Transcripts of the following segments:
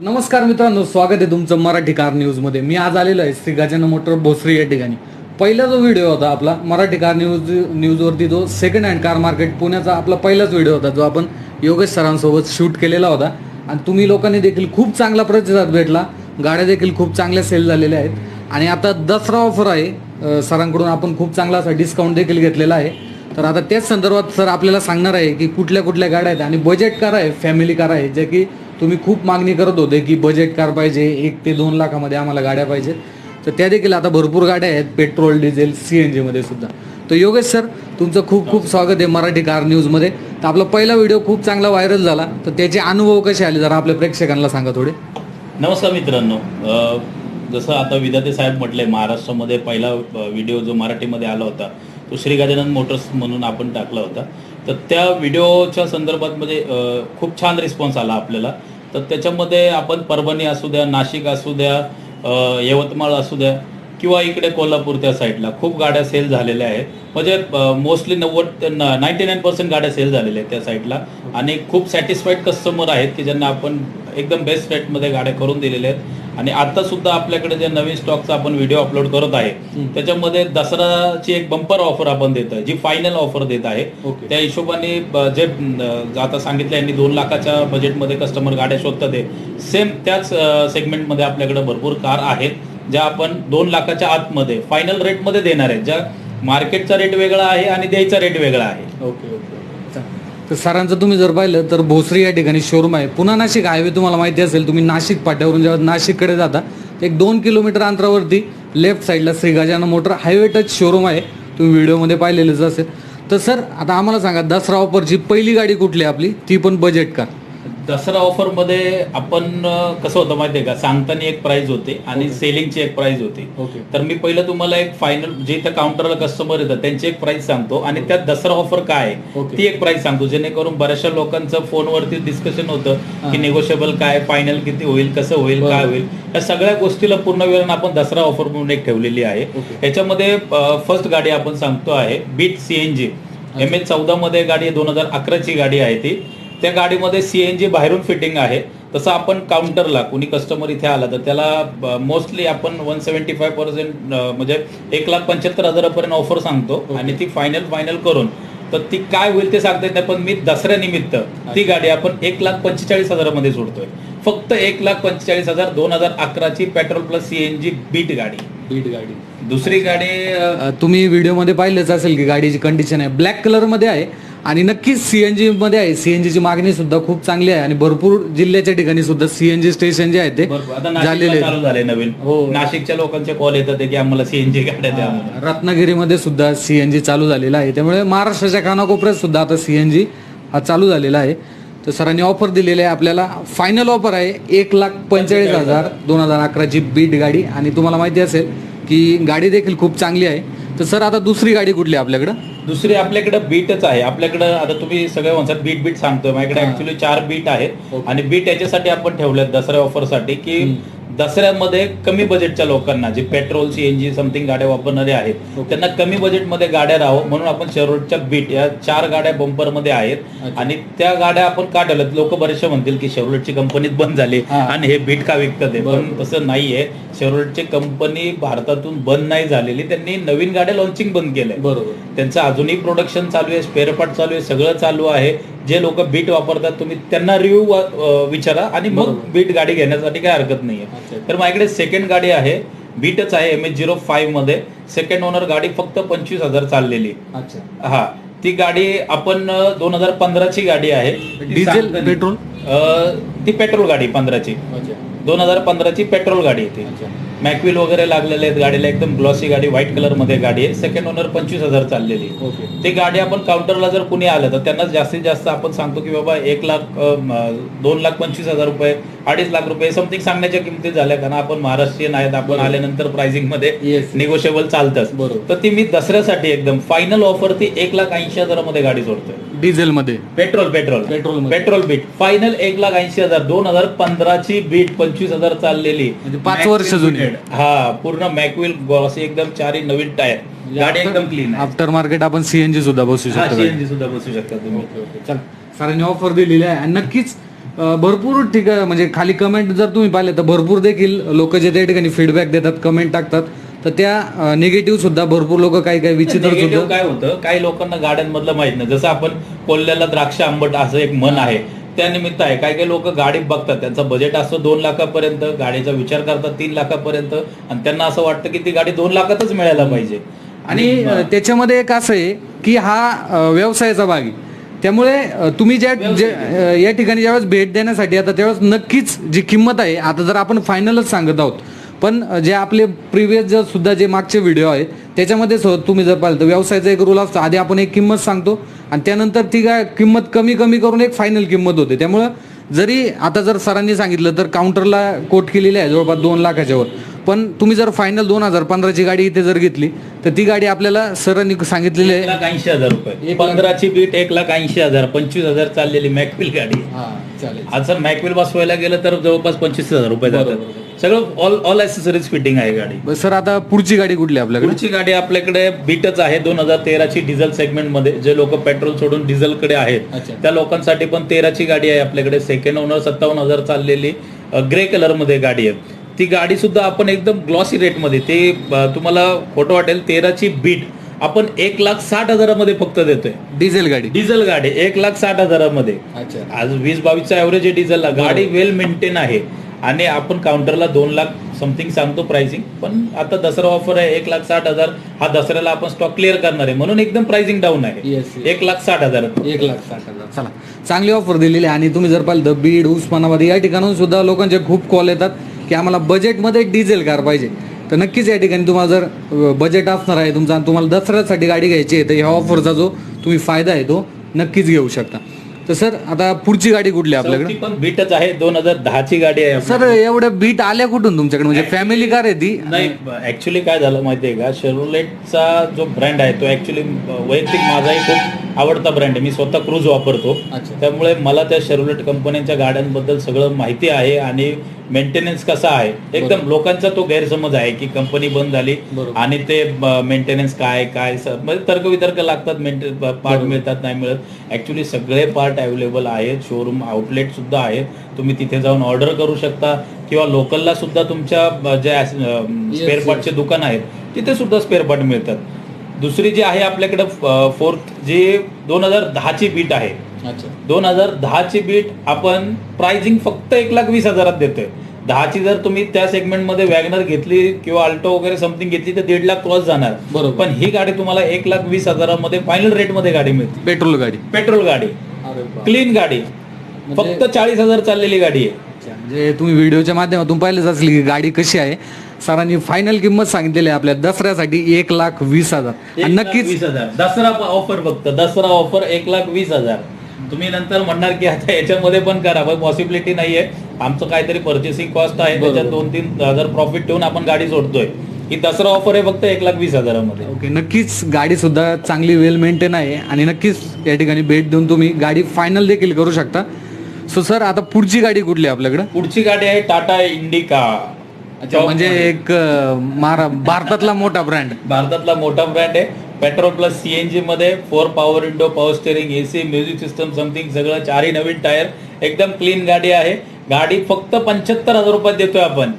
नमस्कार मित्रांनो स्वागत आहे तुमचं मराठी कार न्यूजमध्ये. मी आज आलेलो आहे श्री गजानन मोटर भोसरी या ठिकाणी. पहिला जो व्हिडिओ होता आपला मराठी कार न्यूज न्यूजवरती जो सेकंड हँड कार मार्केट पुण्याचा आपला पहिलाच व्हिडिओ होता जो आपण योगेश सरांसोबत शूट केलेला होता. आणि तुम्ही लोकांनी देखील खूप चांगला प्रतिसाद भेटला. गाड्या देखील खूप चांगल्या सेल झालेल्या आहेत. आणि आता दसरा ऑफर आहे. सरांकडून आपण खूप चांगला असा डिस्काउंट देखील घेतलेला आहे. तर आता त्याच संदर्भात सर आपल्याला सांगणार आहे की कुठल्या कुठल्या गाड्या आहेत. आणि बजेट कार आहे फॅमिली कार आहे जे की तुम्ही खूप मागणी करत होते की बजेट कार पाहिजे एक ते दोन लाखामध्ये आम्हाला गाड्या पाहिजेत. तर त्या देखील आता भरपूर गाड्या आहेत पेट्रोल डिझेल सी एन जीमध्ये सुद्धा. तर योगेश सर तुमचं खूप खूप स्वागत आहे मराठी कार न्यूजमध्ये. तर आपला पहिला व्हिडिओ खूप चांगला व्हायरल झाला. तर त्याचे अनुभव कसे आले? जरा आपल्या प्रेक्षकांना सांगा थोडे. नमस्कार मित्रांनो. जसं आता विधाते साहेब म्हटले महाराष्ट्रामध्ये पहिला व्हिडिओ जो मराठीमध्ये आला होता तो श्री गजानन मोटर्स म्हणून आपण टाकला होता. तर त्या व्हिडिओच्या संदर्भात म्हणजे खूप छान रिस्पॉन्स आला आपल्याला. तर त्याच्यामध्ये आपण परभणी असू द्या नाशिक असू द्या यवतमाळ असू द्या किंवा इकडे कोल्हापूर त्या साईडला खूप गाड्या सेल झालेल्या आहेत. म्हणजे मोस्टली नव्वद नाईन्टी नाईन पर्सेंट गाड्या सेल झालेल्या आहेत त्या साईडला. आणि खूप सॅटिस्फाईड कस्टमर आहेत की ज्यांना आपण एकदम बेस्ट रेटमध्ये गाड्या करून दिलेल्या आहेत. आणि आता सुद्धा आपल्याकडे जे नवीन स्टॉकचा आपण व्हिडिओ अपलोड करत आहे त्याच्यामध्ये दसराची एक बंपर ऑफर आपण देत आहे जी फायनल ऑफर देत आहे. त्या हिशोबाने जे आता सांगितलं यांनी दोन लाखाच्या बजेटमध्ये कस्टमर गाड्या शोधतात आहे सेम त्याच सेगमेंटमध्ये आपल्याकडे भरपूर कार आहेत ज्या आपण दोन लाखाच्या आतमध्ये फायनल रेटमध्ये देणार आहेत ज्या मार्केटचा रेट वेगळा आहे आणि द्यायचा रेट वेगळा आहे. Okay okay. तर सरांचं तुम्ही जर पाहिलं तर भोसरी या ठिकाणी शोरूम आहे. पुन्हा नाशिक हायवे तुम्हाला माहिती असेल तुम्ही नाशिक पाट्यावरून जेव्हा नाशिककडे जाता एक दोन किलोमीटर अंतरावरती लेफ्ट साईडला Shri Gajanan motor highway touch showroom आहे. तुम्ही व्हिडिओमध्ये पाहिलेलंच असेल. तर सर आता आम्हाला सांगा दसरा ऑफरची पहिली गाडी कुठली आपली? ती पण बजेट कार दसरा ऑफरमध्ये आपण कसं होतं माहितीये का? सांगताना एक प्राइस होते आणि सेलिंगची एक प्राइस होती. ओके तर मी पहिलं तुम्हाला एक फायनल जे इथं काउंटरला कस्टमर येतात त्यांची एक प्राइस सांगतो आणि त्यात दसरा ऑफर काय आहे ओके. ती एक प्राइस सांगतो. जेणेकरून बऱ्याचशा लोकांचं फोनवरती डिस्कशन होतं की निगोशिएबल काय फायनल किती होईल कसं होईल काय बरोबर. होईल. या सगळ्या गोष्टीला पूर्ण वेळ आपण दसरा ऑफर म्हणून एक ठेवलेली आहे. याच्यामध्ये फर्स्ट गाडी आपण सांगतो आहे बीट सीएनजी एम एच चौदा मध्ये गाडी दोन हजार अकराची गाडी आहे ती. त्या गाडीमध्ये सीएनजी बाहेरून फिटिंग आहे. तसं आपण काउंटरला कोणी कस्टमर इथे आला तर त्याला मोस्टली आपण वन सेव्हन्टी फाय पर्सेंट म्हणजे एक लाख पंच्याहत्तर हजारापर्यंत ऑफर सांगतो आणि ती फायनल फायनल करून. तर ती काय होईल ते सांगता येत नाही पण मी दसऱ्यानिमित्त ती गाडी आपण एक लाख पंचेचाळीस हजारामध्ये सोडतोय फक्त एक लाख पंचेचाळीस हजार दोन हजार अकराची पेट्रोल प्लस सीएनजी बीट गाडी. बीट गाडी. दुसरी गाडी तुम्ही व्हिडिओमध्ये पाहिलंच असेल की गाडीची कंडिशन आहे. ब्लॅक कलरमध्ये आहे. आणि नक्कीच सीएनजी मध्ये आहे. सीएनजी ची मागणी सुद्धा खूप चांगली आहे. आणि भरपूर जिल्ह्याच्या ठिकाणी सुद्धा सीएनजी स्टेशन जे आहे ते झालेले झाले नवीन. हो. नाशिकच्या लोकांचे कॉल येतात की आम्हाला सीएनजी गाड्या द्या. रत्नागिरीमध्ये सुद्धा सीएनजी चालू झालेला आहे. त्यामुळे महाराष्ट्राच्या कानाकोपऱ्यात सुद्धा आता सीएनजी हा चालू झालेला आहे. तर सरांनी ऑफर दिलेली आहे आपल्याला. फायनल ऑफर आहे एक लाख पंचेचाळीस हजार दोन हजार अकराची बीट गाडी. आणि तुम्हाला माहिती असेल की गाडी देखील खूप चांगली आहे. तर सर आता दुसरी गाडी कुठली आहे आपल्याकडं? दुसरी आपल्याकडे बीटच आहे आपल्याकडे आता तुम्ही सगळे म्हणतात बीट बीट सांगतोय माझ्याकडे. ऍक्च्युली चार बीट आहेत. आणि बीट याच्यासाठी आपण ठेवलेत दसऱ्या ऑफरसाठी की दसऱ्यामध्ये कमी बजेटच्या लोकांना जे पेट्रोल सीएनजी समथिंग गाड्या वापरणारे आहेत. त्यांना कमी बजेटमध्ये गाड्या राहावं म्हणून आपण शेवरोडच्या बीट या चार गाड्या बंपरमध्ये आहेत. आणि त्या गाड्या आपण का ठेवल्यात लोक बरेचसे म्हणतील की शेवरोडची कंपनीत बंद झाली. आणि हे बीट का विकतात आहे पण. तसं नाहीये शेवरोडची कंपनी भारतातून बंद नाही झालेली त्यांनी नवीन गाड्या लॉन्चिंग बंद केलंय बरोबर त्यांचं अजूनही प्रोडक्शन चालू आहे स्पेअर पार्ट चालू आहे सगळं चालू आहे जे लोक बीट वापरतात तुम्ही त्यांना रिव्ह्यू विचारा आणि मग. बीट गाडी घेण्यासाठी काय हरकत नाहीये. तर माझ्याकडे सेकंड गाडी आहे. बीटच आहे एम एच झिरो फाईव्हमध्ये. सेकंड ओनर गाडी फक्त पंचवीस हजार चाललेली. हा. ती गाडी आपण दोन हजार पंधराची गाडी आहे. डिझेल पेट्रोल ती पेट्रोल गाडी पंधराची. दोन हजार पंधराची पेट्रोल गाडी आहे ती. मॅकविल वगैरे लागलेले आहेत गाडीला एकदम ग्लॉसी गाडी व्हाईट कलरमध्ये गाडी आहे. सेकंड ओनर पंचवीस हजार चाललेली ओके. ती गाडी आपण काउंटरला जर कुणी आलं तर त्यांना जास्तीत जास्त आपण सांगतो की बाबा एक लाख दोन लाख पंचवीस हजार रुपये अडीच लाख रुपये समथिंग सांगण्याच्या किमती झाल्या कारण आपण महाराष्ट्रीयन आहेत आपण. आल्यानंतर प्राइसिंगमध्ये. निगोशिएबल चालतंच. बरोबर. तर ती मी दसऱ्यासाठी एकदम फायनल ऑफर ती एक लाख ऐंशी हजारामध्ये गाडी सोडतोय. डिझेल मध्ये petrol petrol. Petrol. Petrol Beat. Final एक लाख ऐंशी हजार दोन हजार पंधराची बीट पंचवीस हजार चाललेली. म्हणजे पाच वर्ष जुनी. हा पूर्ण मॅकविल गॉस एकदम चारी नवीन टायर. गाडी एकदम क्लीन आफ्टर मार्केट आपण सीएनजी सुद्धा बसू शकतो CNG सुद्धा बसू शकता तुम्ही. सरांनी ऑफर दिलेली आहे. आणि नक्कीच भरपूर ठीक आहे म्हणजे खाली कमेंट जर तुम्ही पाहिले तर भरपूर देखील लोक जे त्या ठिकाणी फीडबॅक देतात कमेंट टाकतात. तर त्या निगेटिव्ह सुद्धा भरपूर लोक काही काही विचित्र काय होतं? काही लोकांना गाड्यांमधलं माहीत नाही. जसं आपण कोल्ह्याला द्राक्ष आंबट असं एक मन आहे. त्या निमित्त आहे. काही काही लोक गाडी बघतात. त्यांचं बजेट असतं दोन लाखापर्यंत गाडीचा विचार करतात तीन लाखापर्यंत. आणि त्यांना असं वाटतं की ती गाडी दोन लाखातच मिळायला पाहिजे. आणि त्याच्यामध्ये एक असं आहे की हा व्यवसायाचा भाग आहे. त्यामुळे तुम्ही ज्या या ठिकाणी ज्यावेळेस भेट देण्यासाठी आता त्यावेळेस नक्कीच जी किंमत आहे आता जर आपण फायनलच सांगत आहोत. पण जे आपले प्रिव्हियस जे सुद्धा जे मागचे व्हिडिओ आहेत त्याच्यामध्ये तुम्ही जर पाहिलं तर व्यवसायाचा एक रूल असतो. आधी आपण एक किंमत सांगतो. आणि त्यानंतर ती काय किंमत कमी कमी करून एक फायनल किंमत होते. त्यामुळं जरी आता जर सरांनी सांगितलं तर काउंटरला कोट केलेली आहे जवळपास दोन लाखाच्या वर. पण तुम्ही जर फायनल दोन हजार पंधराची गाडी इथे जर घेतली तर ती गाडी आपल्याला सरांनी सांगितलेली आहे. लाख ऐंशी हजार रुपये. पंधराची बीट एक लाख ऐंशी हजार पंचवीस हजार चाललेली मॅकविल गाडी. चालेल. आज जर मॅकविल बसवायला गेलं तर जवळपास पंचवीस हजार रुपये जातात. सगळं ऑल ऑल ॲसेसरीज फिटिंग आहे गाडी. सर आता पुढची गाडी कुठली आपल्याकडे? पुढची गाडी आपल्याकडे बीटच आहे दोन हजार तेराची डिझेल सेगमेंटमध्ये जे लोक पेट्रोल सोडून डिझेल कडे आहेत अच्छा. त्या लोकांसाठी पण तेराची गाडी आहे आपल्याकडे सेकंड ओनर सत्तावन्न हजार चाललेली ग्रे कलरमध्ये गाडी आहे. ती गाडी सुद्धा आपण एकदम ग्लॉसी रेटमध्ये ते अ, तुम्हाला खोटं वाटेल तेराची बीट आपण एक लाख साठ हजारामध्ये फक्त देतोय. डिझेल गाडी. डिझेल गाडी एक लाख साठ हजारामध्ये. अच्छा. आज वीस बावीसचा ॲव्हरेज आहे डिझेलला गाडी वेल मेंटेन आहे. आणि आपण काउंटरला दोन लाख समथिंग सांगतो प्राइसिंग पण आता दसरा ऑफर आहे एक लाख साठ हजार हा दसऱ्याला आपण स्टॉक क्लिअर करणार आहे. म्हणून एकदम प्राइसिंग डाऊन आहे. एक लाख साठ हजार एक लाख साठ हजार. चला. चांगली ऑफर दिलेली आहे. आणि तुम्ही जर पाहिलं तर बीड उस्मानाबाद या ठिकाणाहून सुद्धा लोकांचे खूप कॉल येतात की आम्हाला बजेटमध्ये डिझेल कार पाहिजे. तर नक्कीच या ठिकाणी तुम्हाला जर बजेट असणार आहे तुमचा आणि तुम्हाला दसऱ्यासाठी गाडी घ्यायची आहे तर ह्या ऑफरचा जो तुम्ही फायदा आहे तो नक्कीच घेऊ शकता. तर सर आता पुढची गाडी कुठली आपल्याकडे? पण बीटच आहे. दोन हजार दहाची गाडी आहे सर एवढ्या बीट आल्या कुठून तुमच्याकडे? म्हणजे फॅमिली कार आहे ती. नाही ऍक्च्युली काय झालं माहितीये का? शेरोलेटचा जो ब्रँड आहे तो ऍक्च्युली वैयक्तिक माझाही खूप आवडता ब्रँड आहे. मी स्वतः क्रूज वापरतो. अच्छा. त्यामुळे मला त्या शेरोलेट कंपन्यांच्या गाड्यांबद्दल सगळं माहिती आहे आणि मेंटेनन्स कसा आहे. एकदम लोकांचा तो गैरसमज आहे की कंपनी बंद झाली बरोबर. आणि ते मेंटेनन्स काय काय स- म्हणजे तर्कवितर्क लागतात मेंटेन पार्ट मिळतात नाही मिळत. ऍक्च्युली सगळे पार्ट अवेलेबल आहेत. शोरूम आउटलेट सुद्धा आहेत. तुम्ही तिथे जाऊन ऑर्डर करू शकता. किंवा लोकलला सुद्धा तुमच्या अ, जे स्पेअर yes. पार्टचे दुकान आहेत तिथे सुद्धा स्पेअर पार्ट मिळतात. दुसरी जी आहे आपल्याकडे फोर्थ जी दोन हजार दहाची बीट आहे. दोन हजार दहाची बीट आपण प्राइसिंग फक्त एक लाख वीस हजारात देतोय. दहाची जर तुम्ही त्या सेगमेंटमध्ये वॅगनर घेतली किंवा अल्टो वगैरे समथिंग घेतली तर दीड लाख क्रॉस जाणार. बरोबर. पण ही गाडी तुम्हाला एक लाख वीस हजारामध्ये फायनल रेटमध्ये गाडी मिळते. पेट्रोल गाडी. पेट्रोल गाडी. क्लीन गाडी. म्हणजे- फक्त चाळीस हजार चाललेली गाडी आहे. म्हणजे तुम्ही व्हिडिओच्या माध्यमातून पाहिलेच असेल की गाडी कशी आहे. सरांनी फायनल किंमत सांगितलेली आहे. आपल्या दसऱ्यासाठी एक लाख वीस हजार. आणि नक्कीच वीस हजार. दसरा ऑफर फक्त दसरा ऑफर एक लाख वीस हजार. तुम्ही नंतर म्हणणार की आता याच्यामध्ये पण करा पण पॉसिबिलिटी नाहीये. आमचं काहीतरी पर्चेसिंग कॉस्ट आहे बरोबर. त्याच्यात दोन तीन हजार प्रॉफिट ठेवून आपण गाडी सोडतोय. ही दसरा ऑफर आहे फक्त एक लाख वीस हजारामध्ये. ओके नक्कीच गाडी सुद्धा चांगली वेल मेंटेन आहे. आणि नक्कीच या ठिकाणी भेट देऊन तुम्ही गाडी फायनल देखील करू शकता. सो सर आता पुढची गाडी कुठली आहे आपल्याकडे? पुढची गाडी आहे टाटा इंडिका. म्हणजे एक भारतातला मोठा ब्रँड भारतातला मोठा ब्रँड आहे. पेट्रोल प्लस सीएनजी मध्ये four power window power steering AC music system something सगळं चारही नवीन टायर एकदम क्लीन गाडी आहे. गाडी फक्त पंच्याहत्तर हजार रुपयात देतोय आपण.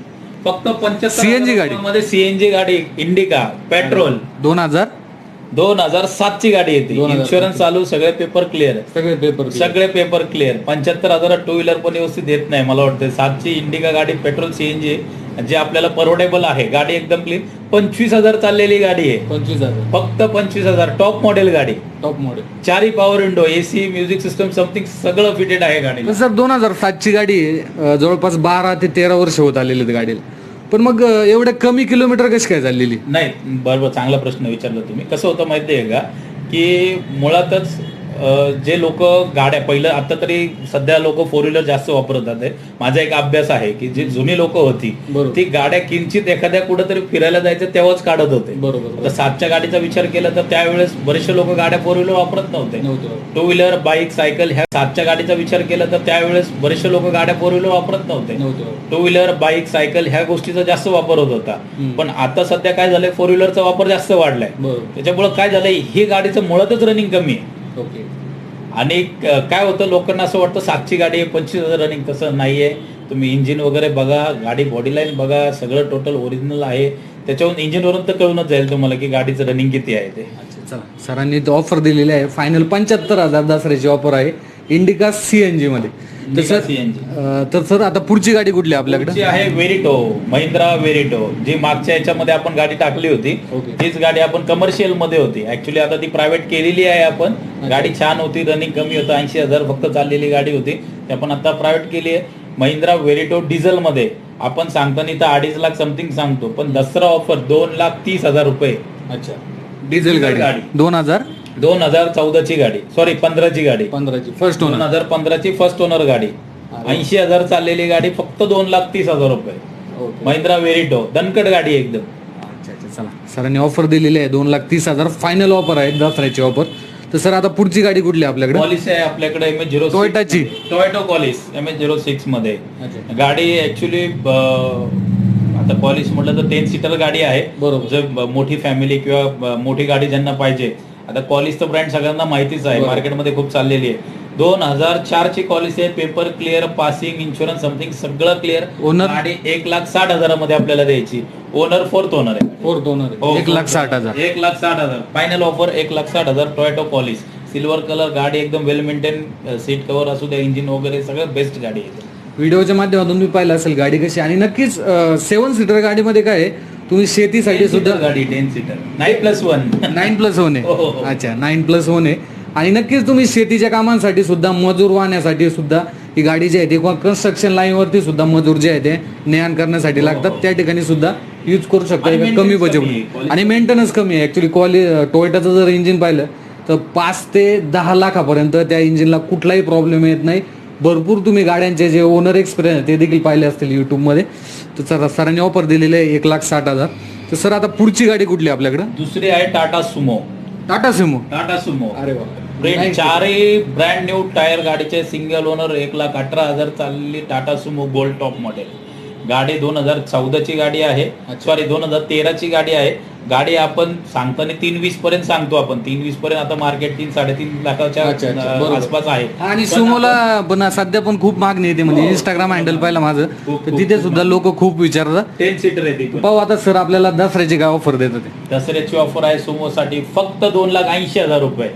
फक्त पंच्याहत्तर CNG गाडी? मध्ये सीएनजी गाडी इंडिका पेट्रोल दोन हजार? दोन हजार सातची गाडी येते. 2007 इन्शुरन्स चालू सगळे पेपर क्लिअर सगळे पेपर सगळे पेपर क्लिअर पंच्याहत्तर हजारात टू व्हीलर पण व्यवस्थित देत नाही मला वाटतं सातची इंडिका गाडी पेट्रोल सीएनजी जे आपल्याला परवडेबल आहे. गाडी एकदम क्लीन पंचवीस हजार चाललेली गाडी आहे. पंचवीस हजार. फक्त पंचवीस हजार. टॉप मॉडेल गाडी. टॉप मॉडेल चारही power window AC music system something सगळं फिटेड आहे गाडी सर दोन हजार सातची गाडी जवळपास बारा ते तेरा वर्ष होत आलेली गाडीला. पण मग एवढ्या कमी किलोमीटर कशी काय चाललेली? नाही बरोबर चांगला प्रश्न विचारला तुम्ही. कसं होतं माहिती आहे का की मुळातच जे लोक गाड्या पहिलं आता तरी सध्या लोक फोर व्हीलर जास्त वापरतात आहे. माझा एक अभ्यास आहे की जी जुनी लोक होती. ती गाड्या किंचित एखाद्या कुठेतरी फिरायला जायचं तेव्हाच काढत होते. बरोबर आता सातच्या गाडीचा विचार केला तर त्यावेळेस बरेचसे लोक गाड्या फोर व्हीलर वापरत नव्हते. टू व्हीलर बाईक सायकल ह्या सातच्या गाडीचा विचार केला तर त्यावेळेस बरेचसे लोक गाड्या फोर व्हीलर वापरत नव्हते. टू व्हीलर बाईक सायकल ह्या गोष्टीचा जास्त वापर होत होता. पण आता सध्या काय झालंय फोर व्हीलरचा वापर जास्त वाढलाय. त्याच्यामुळे काय झालंय ही गाडीचं मुळातच रनिंग कमी आहे. ओके. आणि काय होतं लोकांना असं वाटतं सातची गाडी आहे पंचवीस हजार रनिंग तसं नाही आहे तुम्ही इंजिन वगैरे बघा गाडी बॉडी लाईन बघा सगळं टोटल ओरिजिनल आहे. त्याच्यावरून इंजिनवरून तर कळूनच जाईल तुम्हाला की गाडीचं रनिंग किती आहे ते. चला. सरांनी ऑफर दिलेली आहे. फायनल पंच्याहत्तर हजार दसऱ्याची ऑफर आहे. इंडिका सी एन जी मध्ये. तर सर. अं, तर सर आता पुढची गाडी कुठली पुढची आपल्याकडे? आहे वेरिटो महिंद्रा वेरिटो जी मागच्या याच्यामध्ये आपण गाडी टाकली होती. तीच गाडी आपण कमर्शियलमध्ये होती. ऍक्च्युली आता ती प्रायव्हेट केलेली आहे आपण. गाडी छान होती रनिंग कमी होतं ऐंशी हजार फक्त चाललेली गाडी होती. ती आपण आता प्रायव्हेट केली आहे. महिंद्रा वेरिटो डिझेल मध्ये आपण सांगताना तर अडीच लाख समथिंग सांगतो. पण दसरा ऑफर दोन लाख तीस हजार रुपये. अच्छा. डिझेल गाडी. गाडी. दोन हजार? दोन हजार चौदाची गाडी. सॉरी पंधराची गाडी. पंधराची. फर्स्ट दोन ओनर हजार पंधराची फर्स्ट ओनर गाडी. ऐंशी हजार चाललेली गाडी फक्त दोन लाख तीस हजार रुपये. महिंद्रा वेरिटो दणकट गाडी आहे एकदम. अच्छा अच्छा चला. सरांनी ऑफर दिलेली आहे दोन लाख तीस हजार. फायनल ऑफर आहे दसऱ्याची ऑफर तर सर आता पुढची गाडी कुठली आहे आपल्याकडे? कॉलिस आहे आपल्याकडे M H zero Toyotaची? Toyota Qualis M H zero सिक्समध्ये. अच्छा. गाडी ऍक्च्युली आता कॉलिस म्हटलं तर टेन सीटर गाडी आहे. बरोबर. जर ब- मोठी फॅमिली किंवा ब- मोठी गाडी ज्यांना पाहिजे आता कॉलिस तर ब्रँड सगळ्यांना माहितीच आहे. मार्केटमध्ये खूप चाललेली आहे. दोन हजार चार ची कॉलिस आहे. Paper clear passing insurance something सगळं क्लिअर Owner? गाडी एक लाख साठ हजारामध्ये आपल्याला द्यायची. ओनर फोर्थ ओनर आहे. फोर्थ हो, ओनर एक लाख साठ हजार. एक लाख साठ हजार. फायनल ऑफर एक लाख साठ हजार. टोयटो कॉलिस सिल्वर कलर गाडी एकदम वेल मेंटेन सीट कव्हर असू द्या इंजिन वगैरे सगळं बेस्ट गाडी आहे. व्हिडिओच्या माध्यमातून तुम्ही पाहिलं असेल गाडी कशी. आणि नक्कीच सेवन सीटर गाडीमध्ये काय आहे? तुम्ही शेतीसाठी सुद्धा गाडी ten seater nine plus one nine plus one हो, हो, आहे हो. अच्छा नाईन प्लस वन आहे. आणि नक्कीच तुम्ही शेतीच्या कामांसाठी सुद्धा मजूर वाहण्यासाठी सुद्धा ही गाडी जी आहे ती किंवा कन्स्ट्रक्शन लाईनवरती सुद्धा मजूर जे आहे ते ज्ञान करण्यासाठी लागतात. त्या ठिकाणी सुद्धा यूज करू शकता. कमी बजेट आहे. आणि मेंटेनन्स कमी आहे. ऍक्च्युली क्वालि टोयोटाचं जर इंजिन पाहिलं तर पाच ते दहा लाखापर्यंत त्या इंजिनला कुठलाही प्रॉब्लेम येत नाही. भरपूर तुम्ही गाड्यांचे जे ओनर एक्सपिरियन्स आहे ते देखील पाहिले असतील युट्यूबमध्ये तर सर सरांनी ऑफर दिलेले आहे एक लाख साठ हजार. तर सर आता पुढची गाडी कुठली आपल्याकडं? दुसरी आहे Tata Sumo. Tata Sumo. Tata Sumo. अरे ब्रेड चारही ब्रँड न्यू टायर गाडीचे सिंगल ओनर एक लाख अठरा हजार चाललेली Tata Sumo Gold top model गाडी दोन हजार चौदाची गाडी आहे. सॉरी दोन हजार तेराची गाडी आहे. गाडी आपण सांगताना तीन वीस पर्यंत सांगतो आपण. तीन वीस पर्यंत आता मार्केट तीन साडेतीन लाखाच्या. आसपास आहे. आणि सुमोला पण सध्या पण खूप मागणी येते म्हणजे इंस्टाग्राम हँडल पाहिलं माझं. तिथे सुद्धा लोक खूप विचारतात. टेन सीटर आहे ती पण. पाहू आता सर आपल्याला दसऱ्याची काय ऑफर देतात ते. दसऱ्याची ऑफर आहे सुमो साठी फक्त दोन लाख ऐंशी हजार रुपये.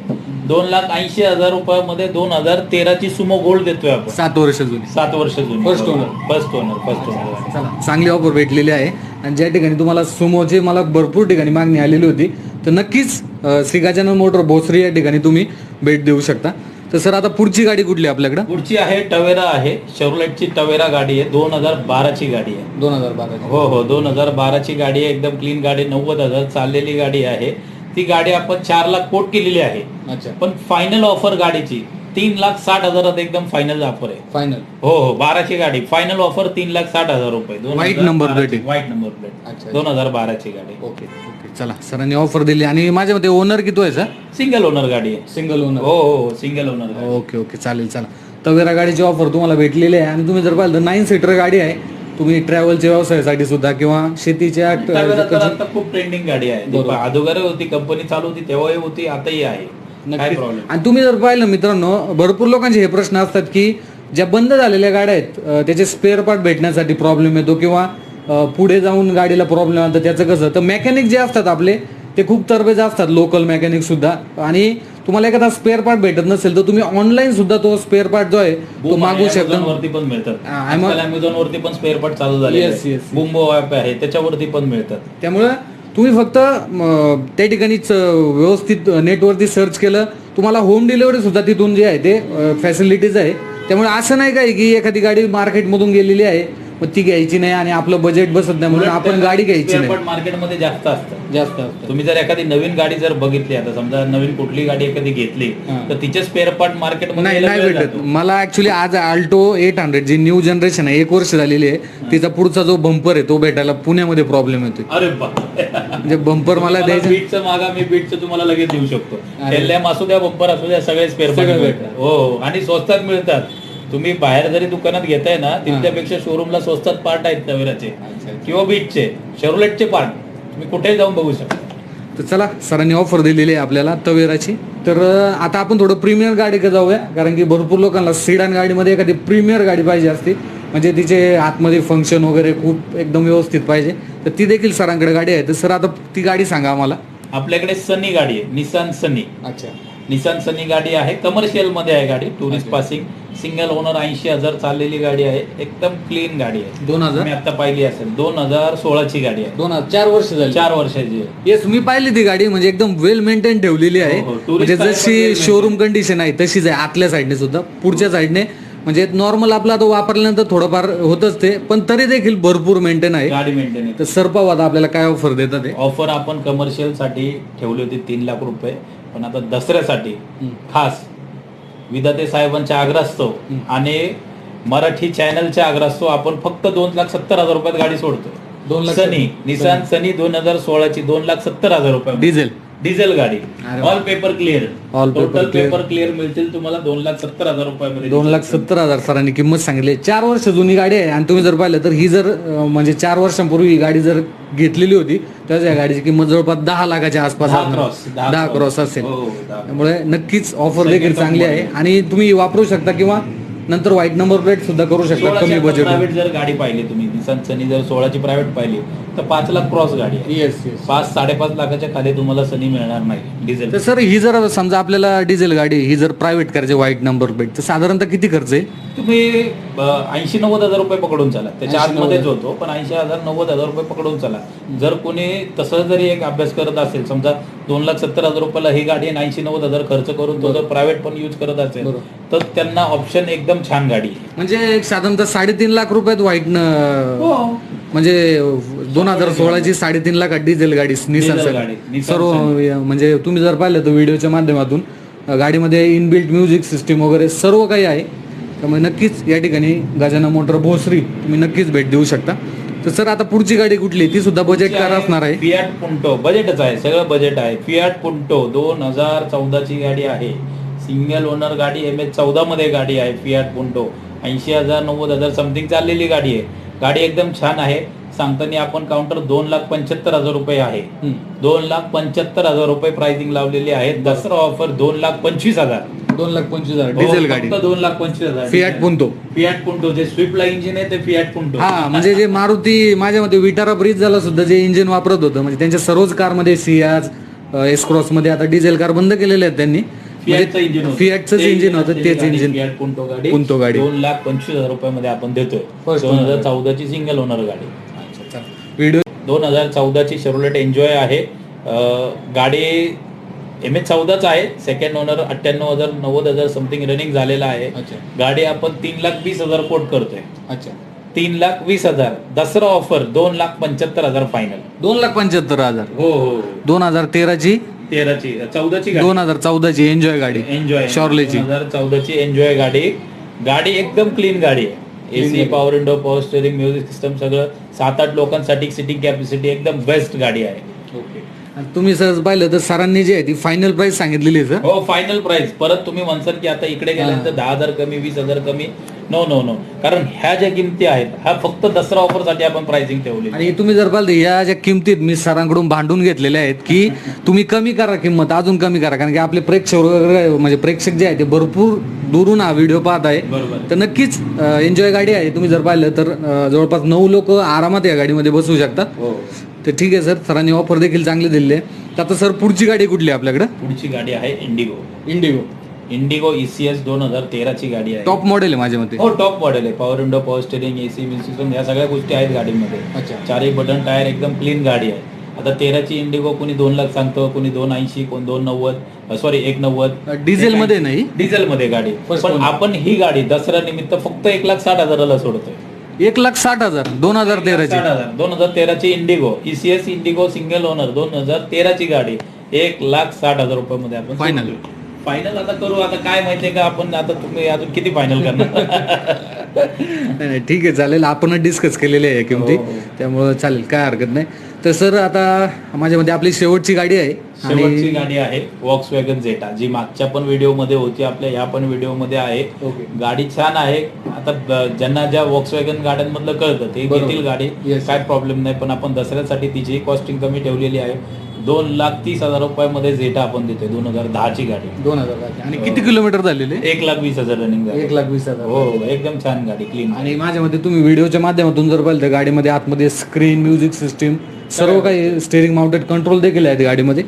दोन लाख ऐंशी हजार रुपयामध्ये दोन हजार तेराची सुमो गोल्ड देतोय आपण. सात वर्ष जुनी. सात वर्ष जुनी. First owner. First owner first owner चला चांगली ऑफर भेटलेली आहे. आणि ज्या ठिकाणी तुम्हाला सुमोची मला भरपूर ठिकाणी मागणी आलेली होती तर नक्कीच अं, श्री गजानन मोटर भोसरी या ठिकाणी तुम्ही भेट देऊ शकता. तर सर आता पुढची गाडी कुठली आपल्याकडं? पुढची आहे टवेरा आहे. शेवलेटची टवेरा गाडी आहे. दोन हजार बाराची गाडी आहे. दोन हजार बारा हो हो. दोन हजार बाराची गाडी आहे. एकदम क्लीन गाडी. नव्वद हजार चाललेली गाडी आहे. ती गाडी आपण चार लाख कोट केलेली आहे. अच्छा. पण फायनल ऑफर गाडीची तीन लाख साठ हजारात एकदम फायनल ऑफर आहे. फायनल हो हो बाराची गाडी. फायनल ऑफर तीन लाख साठ हजार रुपये. दोन White हजार number बाराची- plate. व्हाईट नंबर प्लेट अच्छा. दोन हजार बाराची गाडी. ओके ओके चला. सरांनी ऑफर दिली. आणि माझ्या मते ओनर किती आहे सर? सिंगल ओनर गाडी आहे. सिंगल ओनर हो हो सिंगल ओनर गाडी. ओके ओके चालेल चला. तवेरा गाडीची ऑफर तुम्हाला भेटलेली आहे. आणि तुम्ही जर पाहिलं तर नाईन सीटर गाडी आहे. तुम्ही ट्रॅव्हलच्या व्यवसायासाठी सुद्धा किंवा शेतीच्या आता खूप ट्रेंडिंग गाडी आहे. बरोबर. अगोदर होती कंपनी चालू होती तेव्हाही होती आताही आहे. काय नक्कीच. प्रॉब्लेम आणि तुम्ही जर पाहिलं मित्रांनो भरपूर लोकांचे हे प्रश्न असतात की ज्या बंद झालेल्या गाड्या आहेत अं, त्याचे स्पेअर पार्ट भेटण्यासाठी प्रॉब्लेम येतो किंवा अं, पुढे जाऊन गाडीला प्रॉब्लेम येतो त्याचं कसं? तर मेकॅनिक जे असतात आपले ते खूप तरबेज असतात लोकल मेकॅनिक सुद्धा. आणि तुम्हाला एखादा स्पेअर पार्ट भेटत नसेल तर तुम्ही ऑनलाईन सुद्धा तो स्पेअर पार्ट जो आहे तो मागवू शकता. वरती पण मिळतात. अमेझॉन वरती पण स्पेअर पार्ट चालू झाले. बुंबो ऍप आहे त्याच्यावरती पण मिळतात. त्यामुळे तुम्ही फक्त त्या ठिकाणीच व्यवस्थित नेटवरती सर्च केलं. तुम्हाला होम डिलिव्हरी सुद्धा तिथून जे आहे ते फॅसिलिटीज आहे. त्यामुळे असं नाही काय की एखादी गाडी मार्केटमधून गेलेली आहे. ती घ्यायची नाही आणि आपलं बजेट बसत नाही म्हणून आपण गाडी घ्यायची नाही मार्केटमध्ये जास्त असतं जास्त असतं. तुम्ही जर एखादी नवीन गाडी जर बघितली आता समजा नवीन कुठली गाडी एखादी घेतली. तर तिचे स्पेअर पार्ट मार्केटमध्ये नाही यायला नाही वेळ भेटत जातो. मला ऍक्च्युली आज आल्टो एट हंड्रेड जी न्यू जनरेशन आहे एक वर्ष झालेली आहे तिचा पुढचा जो बंपर आहे तो भेटायला पुण्यामध्ये प्रॉब्लेम येतोय अरे बाप म्हणजे बंपर मला द्यायचं बीटचं मागा मी बीटचं तुम्हाला लगेच देऊ शकतो अरे. टेल्लॅम असू द्या बंपर असू द्या सगळे स्पेअर पार्ट भेटतात. हो हो. आणि स्वस्तात मिळतात तुम्ही बाहेर जरी दुकानात घेताय ना तिथल्यापेक्षा शोरूमला स्वस्तात पार्ट आहेत तवेराचे किंवा बीटचे शेरोलेटचे पार्ट तुम्ही कुठेही जाऊन बघू शकता. तर चला सरांनी ऑफर दिलेली आहे आपल्याला तवेराची. तर आता आपण थोडं प्रीमियर गाडीकडे जाऊया. कारण की भरपूर लोकांना सिडान गाडीमध्ये एखादी प्रीमियर गाडी पाहिजे असते. म्हणजे तिचे आतमध्ये फंक्शन वगैरे खूप एकदम व्यवस्थित पाहिजे. तर ती देखील सरांकडे गाडी आहे. तर सर आता ती गाडी सांगा आम्हाला. आपल्याकडे सनी गाडी आहे. निसान सनी अच्छा. निसान सनी गाडी आहे. कमर्शियलमध्ये आहे गाडी. टुरिस्ट. पासिंग सिंगल ओनर ऐंशी हजार चाललेली गाडी आहे. एकदम क्लीन गाडी आहे. दोन हजार? तुम्ही आता पाहिली असेल. दोन हजार सोळाची गाडी आहे. दोन हजार? चार वर्ष झाली. चार वर्षाची आहे. येस मी पाहिली ती गाडी? म्हणजे एकदम वेल मेंटेन ठेवलेली आहे. हो, हो. म्हणजे जशी शोरूम कंडिशन आहे तशीच आहे. आतल्या साईडने सुद्धा पुढच्या साईडने म्हणजे नॉर्मल आपला तो वापरल्यानंतर थोडंफार होतच ते. पण तरी देखील भरपूर मेंटेन आहे. गाडी मेंटेन तर सर पाहू आता आपल्याला काय ऑफर देतात ते ऑफर आपण कमर्शियलसाठी ठेवली होती तीन लाख रुपये. पण आता दसऱ्यासाठी खास विधाते साहेबांच्या आग्रहास्तव आणि मराठी चॅनलच्या आग्रहास्तव आपण फक्त दोन लाख सत्तर हजार रुपयात गाडी सोडतो दोन लाख सनी निसान सनी दोन हजार सोळाची दोन लाख सत्तर हजार रुपये डिझेल. डिझेल गाडी. All paper clear paper total. Paper clear मिळतील तुम्हाला दोन लाख सत्तर हजार रुपयामध्ये दोन लाख सत्तर हजार सरांनी किंमत सांगितली चार वर्ष जुनी गाडी आहे आणि तुम्ही जर पाहिलं तर ही जर अं, म्हणजे चार वर्षांपूर्वी ही गाडी जर घेतलेली होती तर या गाडीची किंमत जवळपास दहा लाखाच्या आसपास दहा असणार. क्रॉस दहा क्रॉस असेल हो, दहा. त्यामुळे नक्कीच ऑफर देखील चांगली आहे. आणि तुम्ही वापरू शकता किंवा नंतर व्हाईट नंबर प्लेट सुद्धा करू शकता कमी बजेट प्रायव्हेट जर गाडी पाहिली तुम्ही निसान सनी जर सोळाची प्रायव्हेट पाहिली तर पाच लाख क्रॉस गाडी आहे. येस येस पाच साडेपाच लाखाच्या खाली तुम्हाला सनी मिळणार नाही डिझेल तर सर ही जर समजा आपल्याला डिझेल गाडी ही जर प्रायव्हेट करायची व्हाईट नंबर प्लेट तर साधारणतः किती खर्च आहे? तुम्ही ऐंशी नव्वद हजार रुपये पकडून चला. त्याच्या 80 आतमध्येच होतो पण ऐंशी हजार नव्वद हजार रुपये पकडून चला. जर कोणी तसं जरी एक अभ्यास करत असेल समजा दोन लाख सत्तर हजार रुपयाला ही गाडी ऐंशी नव्वद हजार खर्च करून तो जर प्रायव्हेट पण यूज करत असेल बरोबर. तर त्यांना ऑप्शन एकदम छान गाडी आहे. म्हणजे एक साधारणतः साडेतीन लाख रुपयात व्हाईट हो. म्हणजे दोन हजार सोळाची साडेतीन लाख डिझेल गाडी निसान सर्व म्हणजे तुम्ही जर पाहिलं तर व्हिडिओच्या माध्यमातून गाडीमध्ये इनबिल्ट म्युझिक सिस्टीम वगैरे सर्व काही आहे. त्यामुळे नक्कीच या ठिकाणी गजानन मोटर भोसरी तुम्ही नक्कीच भेट देऊ शकता. तर सर आता पुढची गाडी कुठली? ती सुद्धा बजेट कार असणार आहे. फियाट पुंटो बजेटच आहे सगळं बजेट आहे. फियाट पुंटो दोन हजार चौदाची गाडी आहे. सिंगल ओनर गाडी एम एच चौदा मध्ये गाडी आहे फियाट पुंटो ऐंशी हजार नव्वद हजार समथिंग चाललेली गाडी आहे. गाडी एकदम छान आहे. सांगताना आपण काउंटर दोन लाख पंच्याहत्तर हजार रुपये आहे. दोन लाख पंच्याहत्तर हजार रुपये प्राइसिंग लावलेली आहे. दसरा ऑफर दोन लाख पंचवीस हजार. दोन लाख पंचवीस हजार. हो, डिझेल गाडी. फक्त दोन लाख पंचवीस हजार. फियाट पुंतो फियाट पुंटो जे स्विफ्टला इंजिन आहे ते फियाट पुंटो हा म्हणजे जे मारुती माझ्या मते विटारा ब्रिज झाला सुद्धा जे इंजिन वापरत होतं म्हणजे त्यांच्या सर्वच कारमध्ये सियाज एस क्रॉसमध्ये आता डिझेल कार बंद केलेले आहेत त्यांनी. फियाटचं इंजिन होतं. फियाटचंच ते इंजिन होतं ते तेच गाडी, इंजिन फियाट पुंटो गाडी? गाडी. दोन लाख पंचवीस हजार रुपयामध्ये आपण देतोय. First दोन owner हजार गाडी. चौदाची सिंगल ओनर गाडी. व्हिडिओ दोन हजार चौदाची शेरोलेट एन्जॉय आहे. अं, गाडी एम एच चौदाच आहे. सेकंड ओनर अठ्ठ्याण्णव हजार नव्वद हजार समथिंग रनिंग झालेला आहे. अच्छा. गाडी आपण तीन लाख वीस हजार कोट करतोय. अच्छा. तीन लाख वीस हजार. दसरा ऑफर दोन लाख पंच्याहत्तर हजार फायनल दोन लाख पंच्याहत्तर हजार. हो हो. दोन हजार तेराची तेराची चौदाची दोन हजार चौदाची एन्जॉय गाडी एन्जॉय शॉर्लेची दोन हजार चौदाची एन्जॉय गाडी. गाडी एकदम क्लीन गाडी आहे. AC power window power steering music system सगळं. सात आठ लोकांसाठी सिटिंग कॅपॅसिटी एकदम बेस्ट गाडी आहे. आणि तुम्ही सहज पाहिलं तर सरांनी जी आहे ती फायनल प्राइस सांगितलेली सर. हो फायनल प्राइस परत तुम्ही म्हणसाल की आता इकडे गेल्यानंतर दहा हजार कमी वीस हजार कमी. नो नो नो कारण ह्या ज्या किमती आहेत हा फक्त दसरा ऑफरसाठी आपण प्राइसिंग ठेवली आणि तुम्ही जर पाहिलं या ज्या किमतीत मी सरांकडून भांडून घेतलेल्या आहेत की तुम्ही कमी करा किंमत अजून कमी करा. कारण की आपले प्रेक्षक वगैरे म्हणजे प्रेक्षक जे आहे ते भरपूर दुरून हा व्हिडिओ पाहत आहे. तर नक्कीच एन्जॉय गाडी आहे. तुम्ही जर पाहिलं तर जवळपास नऊ लोक आरामात या गाडीमध्ये बसू शकतात. हो. तर ठीक आहे सर. सरांनी ऑफर देखील चांगली दिली आहे तर आता सर पुढची गाडी कुठली आपल्याकडे? पुढची गाडी आहे इंडिगो इंडिगो इंडिगो ईसीएस दोन हजार तेराची गाडी आहे. टॉप मॉडेल आहे माझ्या मते. हो टॉप मॉडेल आहे. Power window power steering AC music या सगळ्या गोष्टी आहेत गाडीमध्ये. अच्छा. चारही बटन टायर एकदम क्लीन गाडी आहे. आता तेराची इंडिगो कोणी दोन लाख सांगतो कोणी दोन ऐंशी कोण दोन नव्वद सॉरी एक नव्वद डिझेल मध्ये नाही. डिझेल मध्ये गाडी पण. आपण ही गाडी दसऱ्या निमित्त फक्त एक लाख साठ हजाराला सोडतोय. एक लाख साठ हजार दोन हजार तेराची. दोन हजार तेराची Indigo ECS Indigo single owner दोन हजार तेराची गाडी. एक लाख साठ हजार रुपयामध्ये आपण Final. फायनल आता करू आता काय माहितीये का आपण आता तुम्ही अजून किती फायनल करणार? नाही नाही, ठीक आहे चालेल. आपणच डिस्कस केलेले आहे किमती. हो, हो. त्यामुळं चालेल काय हरकत नाही. तर सर आता माझ्यामध्ये आपली शेवटची गाडी आहे शेवटची गाडी आहे वॉक्स वॅगन झेटा जी मागच्या पण व्हिडिओमध्ये होती आपल्या ह्या पण व्हिडिओमध्ये आहे गाडी छान आहे. आता ज्यांना ज्या वॉक्स वॅगन गाड्यांमधलं कळतं ते. घेतील गाडी. काय प्रॉब्लेम नाही पण आपण दसऱ्यासाठी तिची कॉस्टिंग कमी ठेवलेली आहे. दोन लाख तीस हजार रुपयामध्ये झेटा आपण देतोय दोन हजार दहाची गाडी. दोन हजार आणि किती किलोमीटर झालेले? एक लाख वीस हजार रनिंग एक लाख वीस हजार. हो हो, एकदम छान गाडी क्लीन आणि माझ्या मते तुम्ही व्हिडिओच्या माध्यमातून जर पाहिलं तर गाडीमध्ये आतमध्ये स्क्रीन म्युझिक सिस्टीम सर्व काही स्टेअरिंग माउंटेड कंट्रोल देखील आहेत गाडीमध्ये.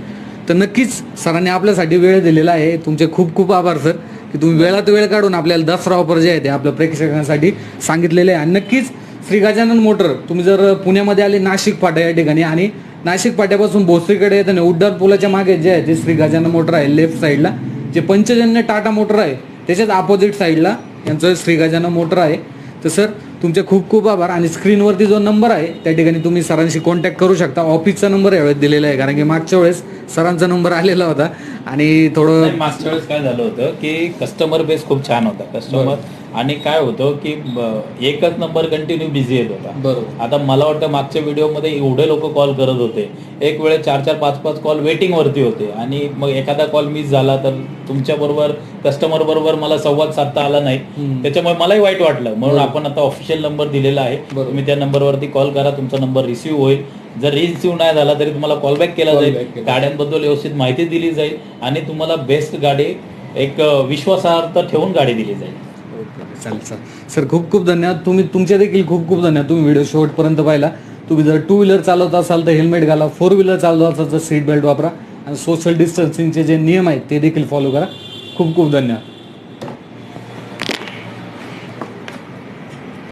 तर नक्कीच सरांनी आपल्यासाठी वेळ दिलेला आहे. तुमचे खूप खूप आभार सर की तुम्ही वेळात वेळ काढून आपल्याला दसरा ऑफर जे आहे ते आपल्या प्रेक्षकांसाठी सांगितलेले आहे. आणि नक्कीच श्री गजानन मोटर तुम्ही जर पुण्यामध्ये आले नाशिक फाटा या ठिकाणी आणि नाशिक फाट्यापासून भोसरीकडे येताना उड्डाण पुलाच्या मागे जे आहे ते श्री गजानन मोटर आहे लेफ्ट साईडला जे पंचजन्य टाटा मोटर आहे त्याच्याच अपोजिट साईडला यांचं श्री गजानन मोटर आहे. तर सर तुमचे खूप खूप आभार. आणि स्क्रीनवरती जो नंबर आहे त्या ठिकाणी तुम्ही सरांशी कॉन्टॅक्ट करू शकता. ऑफिसचा नंबर यावेळेस दिलेला आहे कारण की मागच्या वेळेस सरांचा नंबर आलेला होता. आणि थोडं मागच्या वेळेस काय झालं होतं की कस्टमर बेस खूप छान होता. कस्टमर आणि काय होतं की एकच नंबर कंटिन्यू बिझी येत होता. बरोबर. आता मला वाटतं मागच्या व्हिडिओमध्ये एवढे लोक कॉल करत होते. एक वेळेस चार चार पाच पाच कॉल वेटिंग वरती होते. आणि मग एखादा कॉल मिस झाला तर तुमच्या बरोबर कस्टमर बरोबर मला संवाद साधता आला नाही. त्याच्यामुळे मलाही वाईट वाटलं. म्हणून आपण आता ऑफिशियल नंबर दिलेला आहे. तुम्ही त्या नंबरवरती कॉल करा. तुमचा नंबर रिसिव्ह होईल. जर रिसिव्ह नाही झाला तरी तुम्हाला कॉलबॅक केला जाईल. गाड्यांबद्दल व्यवस्थित माहिती दिली जाईल. आणि तुम्हाला बेस्ट गाडी एक विश्वासार्थ ठेवून गाडी दिली जाईल. चालेल चालेल. सर सर खूप खूप धन्यवाद. तुम्ही तुमचे देखील खूप खूप धन्यवाद. तुम्ही व्हिडिओ शेवटपर्यंत पाहिला. तुम्ही जर टू व्हीलर चालवत असाल तर हेल्मेट घाला. फोर व्हीलर चालवत असाल तर सीट बेल्ट वापरा. आणि सोशल डिस्टन्सिंगचे जे नियम आहेत ते देखील फॉलो करा. खूप खूप धन्यवाद.